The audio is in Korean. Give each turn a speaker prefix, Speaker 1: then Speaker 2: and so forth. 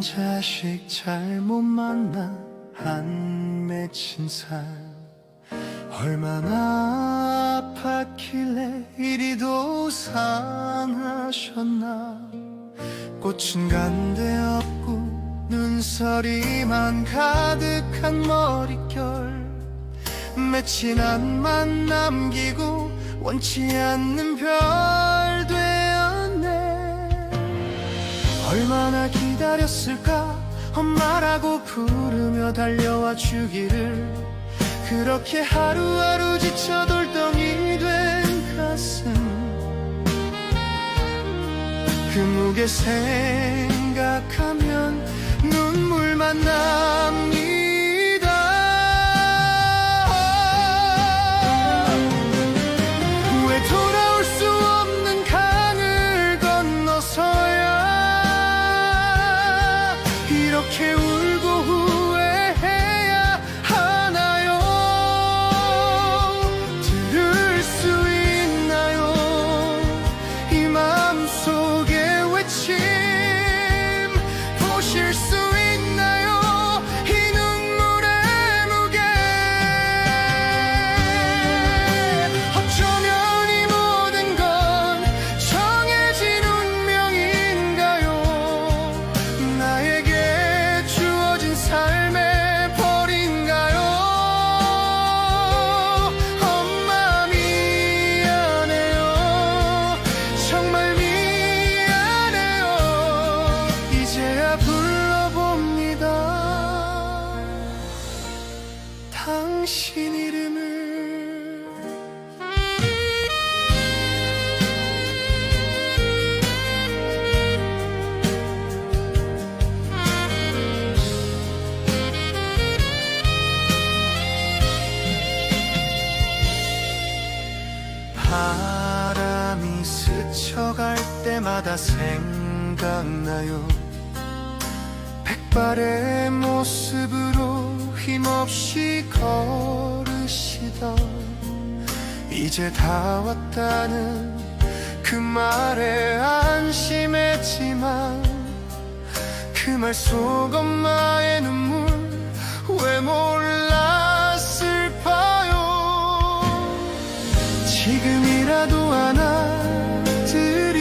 Speaker 1: 자식 잘못 만나 안 맺힌 살. 얼마나 아팠길래 이리도 상하셨나. 꽃은 간데 없고 눈서리만 가득한 머릿결. 맺힌 안만 남기고 원치 않는 별 되었네 얼마나 기다렸을까? 엄마라고 부르며 달려와 주기를. 그렇게 하루하루 지쳐 돌덩이 된 가슴. 그 무게 생각하면 당신 이름을. 바람이 스쳐갈 때마다 생각나요. 백발의 모습으로 힘없이 걸으시다 이제 다 왔다는 그 말에 안심했지만 그 말 속 엄마의 눈물 왜 몰랐을까요? 지금이라도 하나 들이